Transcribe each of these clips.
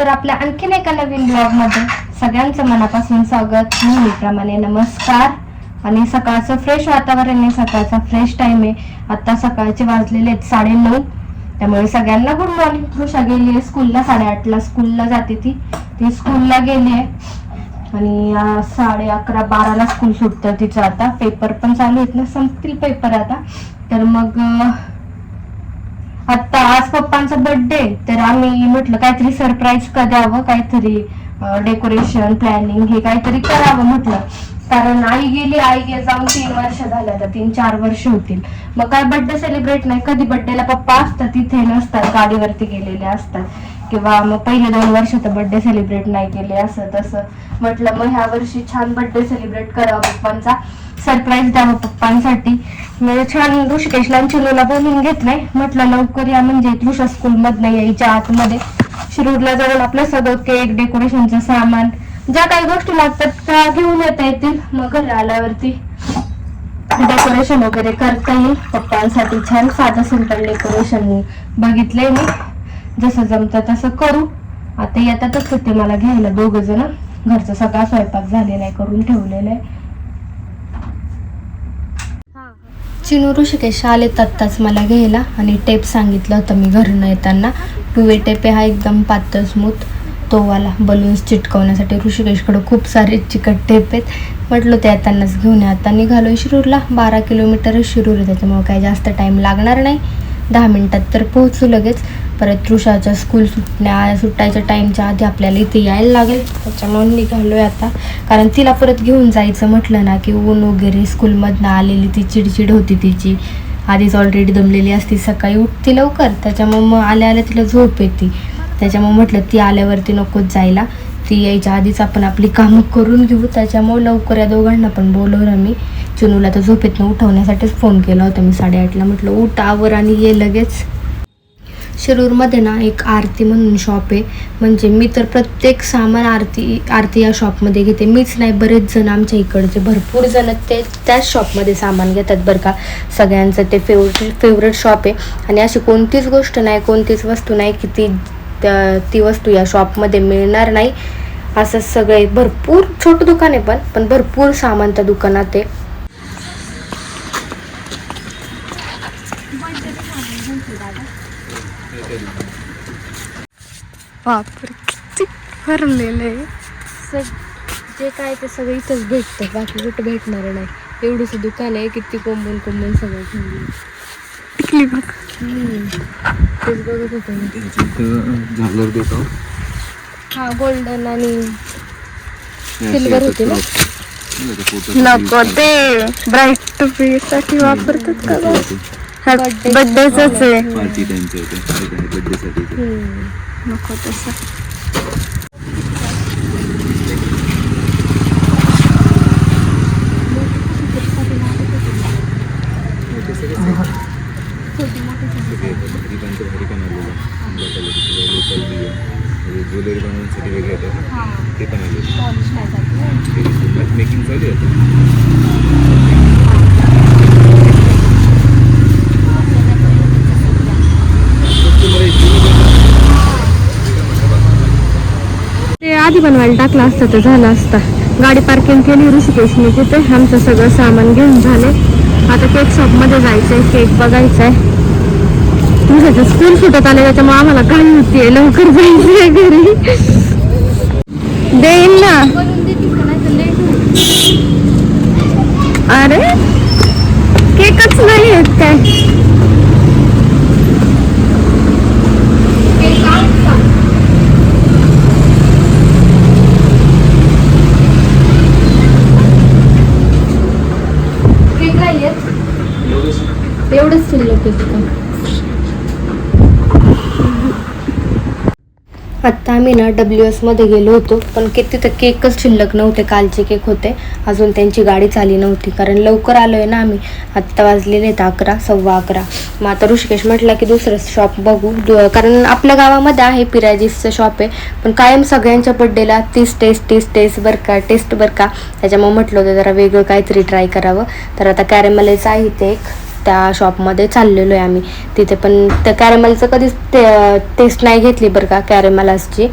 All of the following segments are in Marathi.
तर आपल्या आणखीन एका नवीन ब्लॉगमध्ये सगळ्यांचं मनापासून स्वागत. नेहमीप्रमाणे नमस्कार. आणि सकाळचं फ्रेश वातावरण आहे. सकाळचा फ्रेश टाइम आहे. आता सकाळचे वाजलेले आहेत साडेनऊ. त्यामुळे सगळ्यांना गुड मॉर्निंग तृषा गेली आहे स्कूलला साडेआठला स्कूलला जाते ती. ती स्कूलला गेली आहे. आणि साडे अकरा बाराला स्कूल सुटतं तिचं आता. पेपर पण चालू आहेत ना संपतील पेपर आता. तर मग आता आज पप्पांचा बर्थडे तर आम्ही म्हटलं काहीतरी सरप्राईज का द्यावं काहीतरी डेकोरेशन प्लॅनिंग हे काहीतरी करावं म्हटलं. कारण आई गेली आई गे जाऊन तीन वर्ष झालं आता तीन चार वर्ष होतील. मग काय बर्थडे सेलिब्रेट नाही कधी बर्थडेला पप्पा असतात तिथे नसतात गाडीवरती गेलेले असतात. किंवा मग पहिले दोन वर्ष तर बर्थडे सेलिब्रेट नाही केले असं तसं. म्हटलं मग ह्या वर्षी छान बर्थडे सेलिब्रेट करावा पप्पांचा. सरप्राईज द्यावं पप्पांसाठी. म्हणजे छान ऋषिकेशला चिनूला बोलून घेतलंय. म्हटलं लवकर या म्हणजे तृषा स्कूल मधनं यायच्या आतमध्ये. शिरूरला जाऊन आपलं सगळं केक डेकोरेशनचं सामान ज्या काही गोष्टी लागतात त्या घेऊन येता येतील. मग घरी आल्यावरती डेकोरेशन वगैरे करता येईल. पप्पांसाठी छान साधं सिंपल डेकोरेशन बघितलंय मी. जसं जमतं तसं करू. आता येतातच ते मला घ्यायला दोघ जण. घरचा सगळा स्वयंपाक झालेला आहे करून ठेवलेला आहे. चिनू ऋषिकेश आले आत्ताच मला घ्यायला आणि टेप सांगितलं होतं मी घरून येताना. टू वे टेप आहे हा एकदम पातळ स्मूथ तोवाला बलून्स चिटकवण्यासाठी ऋषिकेशकडे खूप सारे चिकट टेप आहेत. म्हटलं ते येतानाच घेऊन आता निघालो शिरूरला. बारा किलोमीटर शिरूर आहे त्याच्यामुळे काही जास्त टाईम लागणार नाही. दहा मिनटात तर पोहोचू लगेच. परत तृषाच्या स्कूल सुटण्या सुटायच्या टाईमच्या आधी आपल्याला इथे यायला लागेल. त्याच्यामुळे निघालोय आता. कारण तिला परत घेऊन जायचं म्हटलं ना की ऊन वगैरे स्कूलमधनं आलेली ती चिडचिड होती तिची. आधीच ऑलरेडी दमलेली असती सकाळी उठती लवकर. त्याच्यामुळे मग आल्या आल्या तिला झोप येते. त्याच्यामुळे म्हटलं ती आल्यावरती नकोच जायला. ती यायच्या आधीच आपण आपली कामं करून घेऊ. त्याच्यामुळे लवकर या दोघांना पण बोलवलं मी. चुनूला तर झोपेतनं उठवण्यासाठीच फोन केला होता मी साडेआठला. म्हटलं उठावर आणि ये लगेच. शिरूरमध्ये ना एक आरती म्हणून शॉप आहे. म्हणजे मी तर प्रत्येक सामान आरती आरती या शॉपमध्ये घेते. मीच नाही बरेच जण आमच्या इकडचे भरपूर जण ते त्याच शॉपमध्ये सामान घेतात बरं का. सगळ्यांचं ते फेवरेट फेवरेट शॉप आहे. आणि अशी कोणतीच गोष्ट नाही कोणतीच वस्तू नाही की ती ती वस्तू या शॉपमध्ये मिळणार नाही. असं सगळे भरपूर छोटं दुकान आहे पण पण भरपूर सामान त्या दुकानात आहे. बापरे किती भरलेलं आहे. सग जे काय ते सगळं इथंच भेटतं बाकी कुठं भेटणार नाही. एवढंसं दुकान आहे किती कोंबून कोंबून सगळं ठेवलं टिकली बघ. तेच बघत होते मी. झालर देतो. हा गोल्डन आणि सिल्वर होते ना? नको ते. ब्राईटसाठी वापरतात का बर्थडेच आहे पार्टी त्यांच्या इथे बर्थडे साठी ते. हम्म. नको तसं सगळे गरिबांचं भारी पण आलेलं चांगल्या क्वालिटीचे लोकल बी आहे ज्वेलरी बनवण्यासाठी वेगळे येतात ना ते पण आले ते मेकिंग चालू आहे आता. ते आधी बनवायला टाकला असतं तर झालं असतं. गाडी पार्किंग केली ऋषिकेशने तिथे आमचं सगळं सामान घेऊन झाले. आता केक शॉपमध्ये जायचंय केक बघायचा आहे तुझ्याचं स्कूल सुटत आलं त्याच्यामुळे आम्हाला काय होतीये. लवकर जायचंय घरी. देईन ना. अरे केकच नाही आहेत काय एवढंच शिल्लक आहे तिथं आत्ता आम्ही ना डब्ल्यू एसमध्ये गेलो होतो पण किती तर केकच शिल्लक नव्हते कालचे केक होते. अजून त्यांची गाडी चाली नव्हती कारण लवकर आलो आहे ना आम्ही. आत्ता वाजलेले आहेत अकरा सव्वा अकरा. मग आता ऋषिकेश म्हटला की दुसरं शॉप बघू. कारण आपल्या गावामध्ये आहे पिराजीसचं शॉप आहे पण कायम सगळ्यांच्या बड्डेला तीस टेस्ट तीस टेस्ट बरं का टेस्ट बरं का. त्याच्यामुळे म्हटलं होतं जरा वेगळं काहीतरी ट्राय करावं. तर आता कॅरेमलेचं आहे ते एक. त्या शॉपमध्ये चाललेलो आहे आम्ही. तिथे पण त्या कॅरेमलचं कधीच ते टेस्ट नाही घेतली बरं का कॅरेमलासची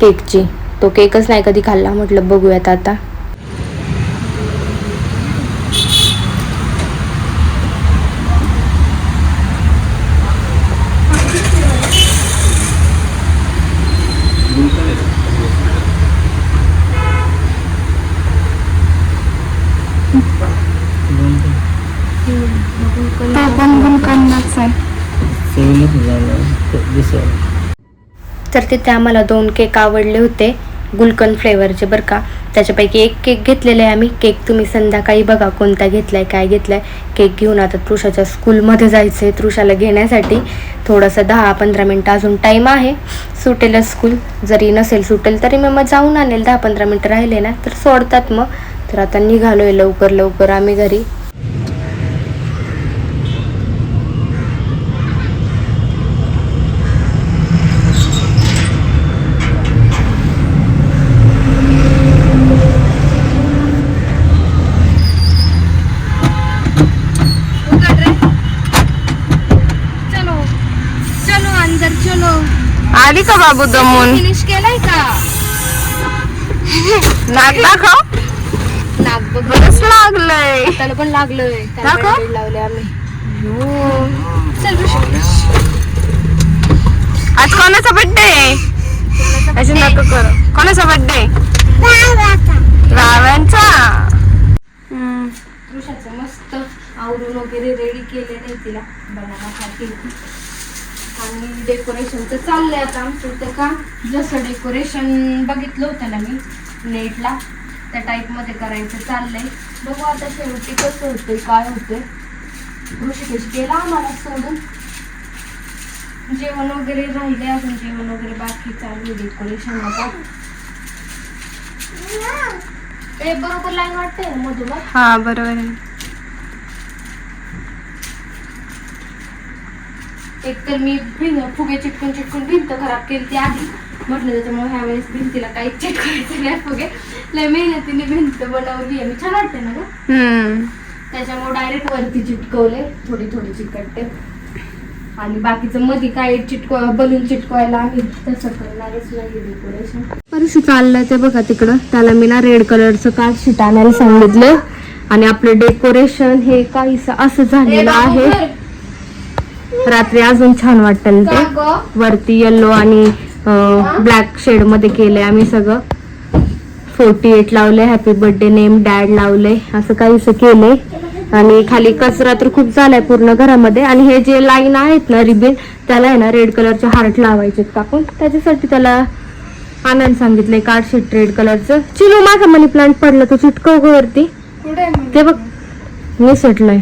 केकची तो केकच नाही कधी खाल्ला. म्हटलं बघूयात आता तो आहे. तर तिथे आम्हाला दोन केक आवडले होते गुलकंद फ्लेवरचे बरं का. त्याच्यापैकी एक केक घेतलेला आहे आम्ही. केक तुम्ही संध्याकाळी बघा कोणता घेतलाय काय घेतलाय. केक घेऊन आता तृषाच्या स्कूलमध्ये जायचं आहे तृषाला घेण्यासाठी. थोडंसं दहा पंधरा मिनटं अजून टाईम आहे. सुटेलच स्कूल जरी नसेल सुटेल तरी मी मग जाऊन आणेल. दहा पंधरा मिनटं राहिले ना तर सोडतात मग. तर आता निघालोय लवकर लवकर आम्ही घरी. आली का बाबू दमून? फिनिश केलाय का? नाक दाखव. नाक बरंच लागलंय. त्याला पण लागलोय. त्याला दाखव. bandage लावले आम्ही. चल. आज कोणाचा बर्थडे असे नको करू. कोणाचा बर्थडे राव्यांचा हम्म. ऋषाचं मस्त आवरून वगैरे रेडी केले नाही तिला. बनासाठी आणि डेकोरेशनचं चाललंय आता आमचं. इथं का जसं डेकोरेशन बघितलं होतं ना मी नेटला त्या टाईपमध्ये करायचं चाललंय. बघू आता शेवटी कसं होतंय काय होतंय. ऋषिकेश गेला आम्हाला सोडून. जेवण वगैरे राहिले अजून जेवण वगैरे बाकी चालू आहे डेकोरेशन आता. ते बरोबर लाईन वाटते मधून? हा बरोबर आहे. एक तर मी भिंत फुगे चिटकून चिटकून भिंत खराब केली ती आधी. म्हटलं त्याच्यामुळे ह्या वेळेस भिंतीला काही चिटकायचं नाही फुगे. लय मेहनतीने भिंत बनवली आहे. मी छान वाटते ना गं? त्याच्यामुळे डायरेक्ट वरती चिटकवले थोडी थोडी चिकटते. आणि बाकीचं मध्ये काय चिटकव बलून चिटकवायला आम्ही तसं करणारच नाही डेकोरेशन परशू चाललंय ते बघा तिकडं. त्याला मी ना रेड कलरचं कार्ड शीट आणायला सांगितलं. आणि आपलं डेकोरेशन हे काहीस असं झालेलं आहे. रात्री अजून छान वाटेल ते. वरती येल्लो आणि ब्लॅक शेडमध्ये केलंय आम्ही सगळं. फोर्टी एट लावले हॅपी बर्थडे नेम डॅड लावले असं काहीसं केलंय. आणि खाली कचरा तर खूप झालाय पूर्ण घरामध्ये. आणि हे जे लाईन आहेत ना रिबिन त्याला आहे ना रेड कलरचे हार्ट लावायचे कापून त्याच्यासाठी त्याला आणायला सांगितलंय कार्ड शीट रेड कलरचं चिलू माझा मनी प्लांट पडलं तो चिटकव वरती. ते बघ निसटलंय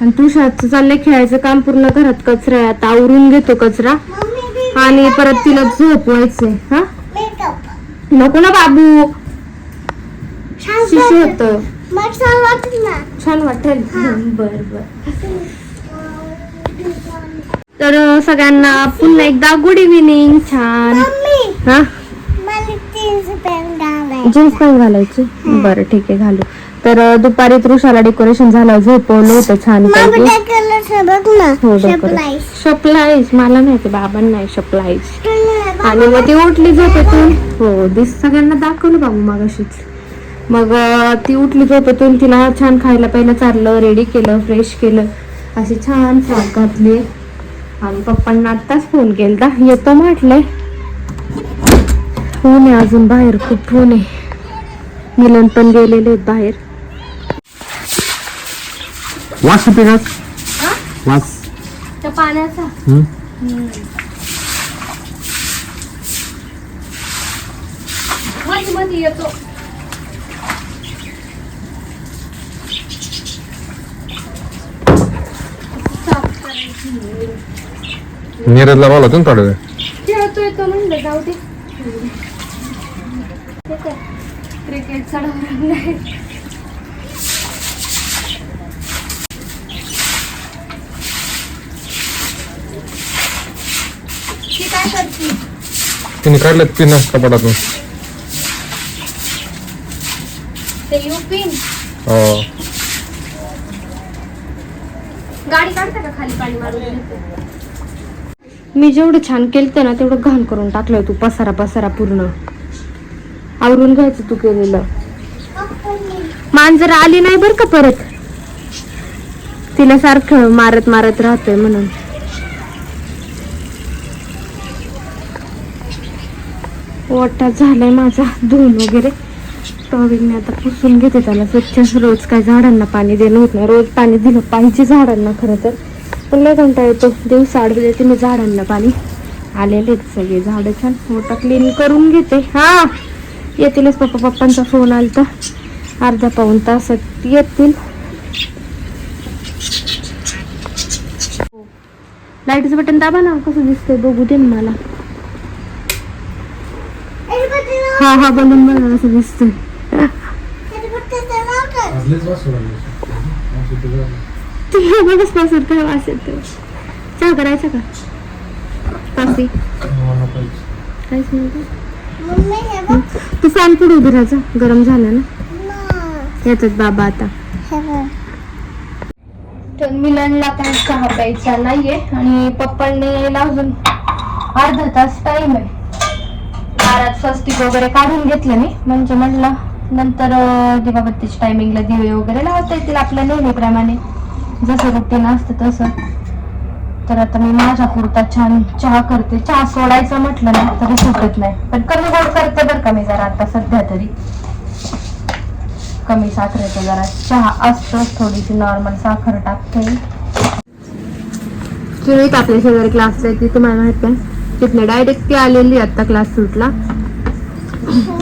आणि तुषारचं चाललंय खेळायचं काम पूर्ण घरात कचरा आहे. आता आवरून घेतो कचरा. आणि परत तिला झोपवायचंय. हा? नको ना बाबू. शिशू होत. छान वाटेल बर बर. तर सगळ्यांना पुन्हा एकदा गुड इव्हिनिंग छान. हा? जीन्स पॅन्ट घालायची. बरं ठीक आहे घालू. तर दुपारी तृषाला डेकोरेशन झालं झोपवलं होतं छान पैकी. हो मला नाही ते बाबांना नाही शपलाईज आणि मग ती उठली झोपेतून. हो दिस सगळ्यांना दाखवलं बाबू मागाशीच. मग ती उठली झोपेतून तिला छान खायला पहिलं चारलं रेडी केलं फ्रेश केलं. अशी छान फ्रॉक घातली. आणि पप्पांना आत्ताच फोन केलता. येतो म्हटलंय. ऊन आहे अजून बाहेर खूप ऊन आहे. मिलन पण गेलेले आहेत बाहेर. वास पिणार वास. त्या पाण्याचा? मध्ये मध्ये येतो. नीरजला बोला होतं ना थोडा वेळ. खेळतो येतो म्हणलं जाऊ दे. क्रिकेट चढवणार नाही ती काय करते तिने काढलं पिन कपाटातून हो. गाडी काढता का खाली पाणी मारून देते मी जेवढं छान केलं ना तेवढं घाण करून टाकलं तू पसारा पसारा पूर्ण. आवरून घ्यायचं तू केलेलं. मांजर आली नाही बरं का परत. तिला सारखं मारत मारत राहतोय म्हणून. ओटा झालाय माझा धुवून वगैरे. टॉवेलने आता पुसून घेते त्याला. स्वच्छ रोज काय झाडांना पाणी देणं होत नाही. रोज पाणी दिलं पाहिजे झाडांना खरं तर. पण लय घंटा येतो. दिवस आड देते मी झाडांना पाणी आलेले आहेत सगळे. झाडं छान मोठा क्लीन करून घेते. हा! येतीलच पप्पा. पप्पांचा फोन आलता. अर्धा पाऊन तासात येतील. हो. लाईटचं बटन दाबा ना. कसं दिसतंय बघू दे मला. हा हा बनून बघा कसं दिसतंय. तुम्ही बघच पासून काय वास येतो. चहा करायचा का? पासी काहीच नाही तू फॅन पुढे उभे राहायचा गरम झालं ना? येतात बाबा आता. तर मिलनला काय चहा प्यायचा नाहीये आणि पप्पांनी अजून अर्धा तास टाइम आहे. दारात स्वस्तिक वगैरे काढून घेतलं मी. म्हणजे म्हटलं नंतर दिवाबत्तीच्या टायमिंगला दिवे वगैरे लावता येतील आपल्या नेहमीप्रमाणे. जसं रुटीन असतं तसं. तर आता मी माझ्या पुरता छान चहा करते. चहा सोडायचं म्हटलं ना तरी सुटत नाही. पण कमी गोड करते बरं का मी जरा आता सध्या तरी. कमी साखर येतो जरा चहा असतोच थोडीशी नॉर्मल साखर टाकते. सुरेख आपल्या शेजारी क्लास आहे ती तुम्हाला माहिती आहे. तिथनं डायरेक्ट ती आलेली आता क्लास सुटला.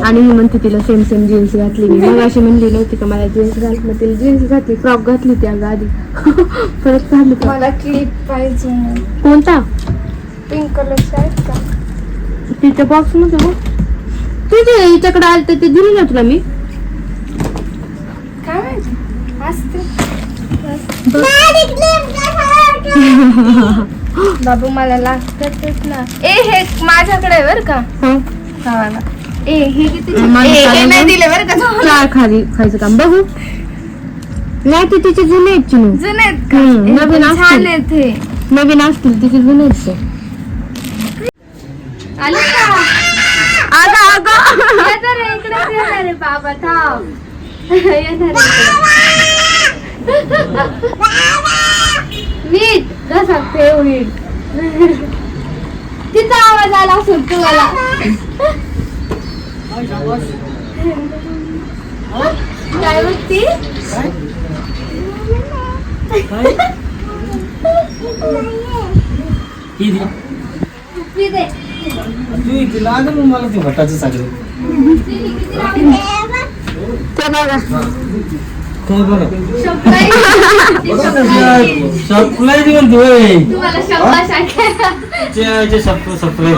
आणि ही म्हणते तिला सेम सेम जीन्स घातली. मी मग अशी म्हणली नव्हती का मला जीन्स घाल मग तिला जीन्स घातली फ्रॉक घातली ती अगं आधी. परत घालू का मला क्लिप पाहिजे. कोणता? पिंक कलरचा आहेत का? तिच्या बॉक्समध्ये बघ. तुझे हिच्याकडे आलं तर ते दिली ना तुला मी. काय असते. बाबू मला लागतातच ना. ए हे माझ्याकडे बर का. हं. खावाला ए हे किती मला ए, हे चालेल नाही ना? दिले बरं का? तुम्हाला. चार खाली खायचं काम. बघू. नाही ते तिचे जुने आहेत चिनू. जुने आहेत का? हम्म, ए, नवीन पण असतील. छान आहेत हे. नवीन असतील तिचे जुने आहेत ते. आले का? अगं अगं येणार आहे, इकडेच येणार आहे बाबा थांब. येणार आहे इकडे. नीट कसा ते होईल तिचा आवाज आला असेल तुम्हाला. काय बघती पी दे. मला ते भटाचं सगळं ते बघा. काय बरं शब्दाई. सप्लाय देऊन होय तुम्हाला शब्दा सांगायला जे सप्लाय सप्लाय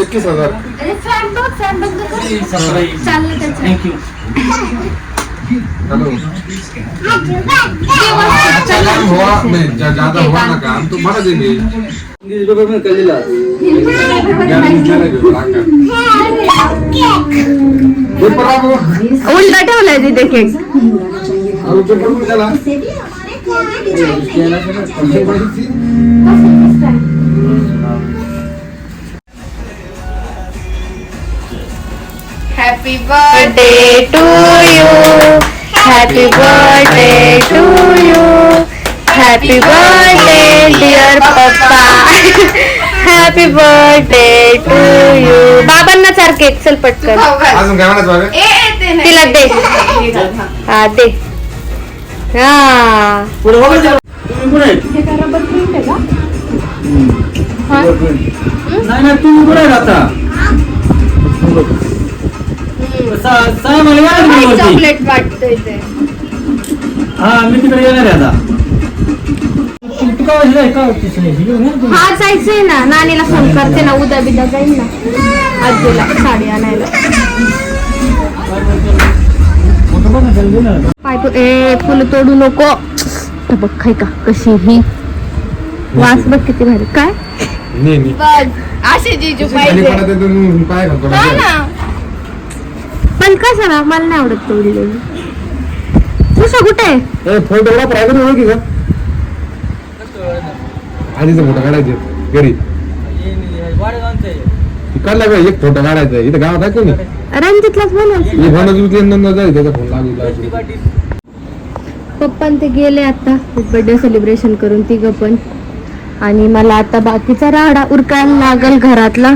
एकवीस हजार। अरे फॅन बघ फॅन बघ कसं सप्लाय चाललं त्याचं थँक्यू हेलो। अच्छा कम हुआ नहीं ज्या- ज्यादा हुआ ना काम तो बढ़ा देंगे इंग्लिश पेपर में कर लिला ग्यारह दिन चलेगा happy birthday to you happy birthday to you happy birthday dear papa happy birthday to you बाबांना केक चल पटकन. अजून काय म्हणायचं बाबा? ए ते नाही. तिला दे. हा दे. हा. पुढे बघा जरा. तुम्ही कुठे आहेत? नाही नाही तुम्ही कुठे आहेत आता? सा- सहा महिने या ना तुम्ही वरती. चॉकलेट वाटतोय ते. हा मी तिकडे येणार आहे आता. तू तू का वाजलाय का तिसरी? ही घेऊन ये ना तुम्ही. हा जायचंय ना. नानीला फोन करते ना. उद्या बिद्या जाईल ना. आजीला साडी आणायला. बघ ना. पाय तू ए फुलं तोडू नको. बघ खाय का कशी ही? वास बघ किती भारी. काय? बघ असे जिजू पाहिजे. पाय घालतो हा ना. पण कसं ना मला नाही आवडत तोडलेली तुझं कुठे? आहे ए, प्रायव्हेट ओळखी का आधीचा फोटो काढायचे घरी. काढला का? एक फोटो काढायचा इथं गावात आहे कोणी? रणजितलाच बोलायचं मी फोन उचलते नंतर जाईल त्याचा फोन लागू पप्पा ते गेले आता. बर्थडे सेलिब्रेशन करून तिघं पण. आणि मला आता बाकीचा राडा उरकायला लागल घरातला.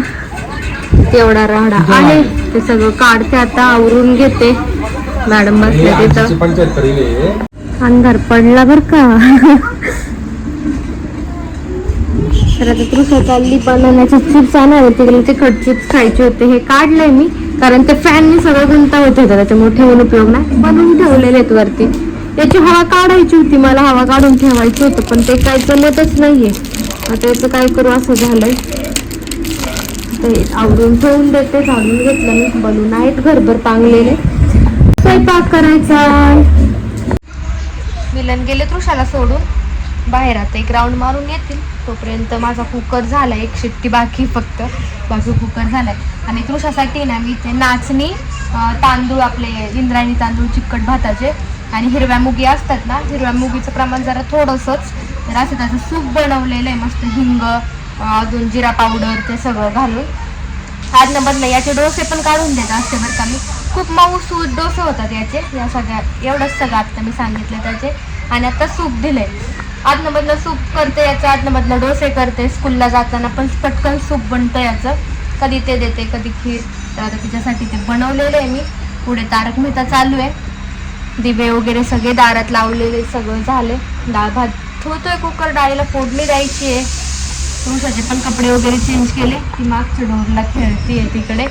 तेवढा राडा आहे. ते सगळं काढते आता आवरून घेते. मॅडम बसले तिथं. अंधार पडला बर का? तर आता तू चालली बनवण्याचे चिप्स आणणार होते तिकडे तिखट चिप्स खायचे होते. हे काढले मी कारण ते फॅनने सगळं गुंता होत. होतं त्याच्यामुळे ठेवून उपयोग ना बनवून ठेवलेले आहेत वरती. याची हवा काढायची होती. मला हवा काढून ठेवायची होतं पण ते काय जमतच नाहीये. आता याचं काय करू असं झालंय. ते आवरून ठेवून देते. झाडून घेतलं मी. बनवून आहेत घरभर पांगलेले. स्वयंपाक करायचा. मिलन गेले तृषाला सोडून. बाहेर आता एक राऊंड मारून येतील. तोपर्यंत माझा कुकर झाला एक शिट्टी बाकी फक्त. बाजू कुकर झालाय. आणि तृषासाठी ना मी इथे नाचणी तांदूळ आपले इंद्रायणी तांदूळ चिकट भाताचे आणि हिरव्या मुगी असतात ना हिरव्या मुगीचं प्रमाण जरा थोडंसंच. तर असं त्याचं सूप बनवलेलं आहे मस्त हिंग अजून जिरा पावडर ते सगळं घालून. आज नंबरला याचे डोसे पण काढून देत असते बरं का मी. खूप मऊ सूत डोसे होतात याचे. या सगळ्या एवढंच सगळं आत्ता मी सांगितलं त्याचे. आणि आता सूप दिलं आहे नंबरला सूप करते याचं आज डोसे करते. स्कूलला जाताना पण पटकन सूप बनतं याचं. कधी ते देते कधी खीर. तर आता तिच्यासाठी ते बनवलेलं आहे मी. पुढे तारक मेहता चालू आहे. दिवे वगैरे सगळे दारात लावलेले सगळं झाले. डाळ भात होतोय कुकर डाळीला फोडणी द्यायची आहे. तुमच्याचे पण कपडे वगैरे चेंज केले. ती मागच्या डोरला खेळतीये तिकडे.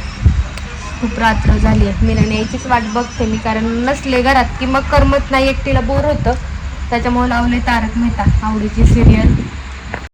खूप रात्र झाली आहे मी यायचीच वाट बघते मी कारण नसले घरात की मग करमत नाही एकटीला बोर होतं. त्याच्यामुळे लावले तारक मेहता आवडीची सिरियल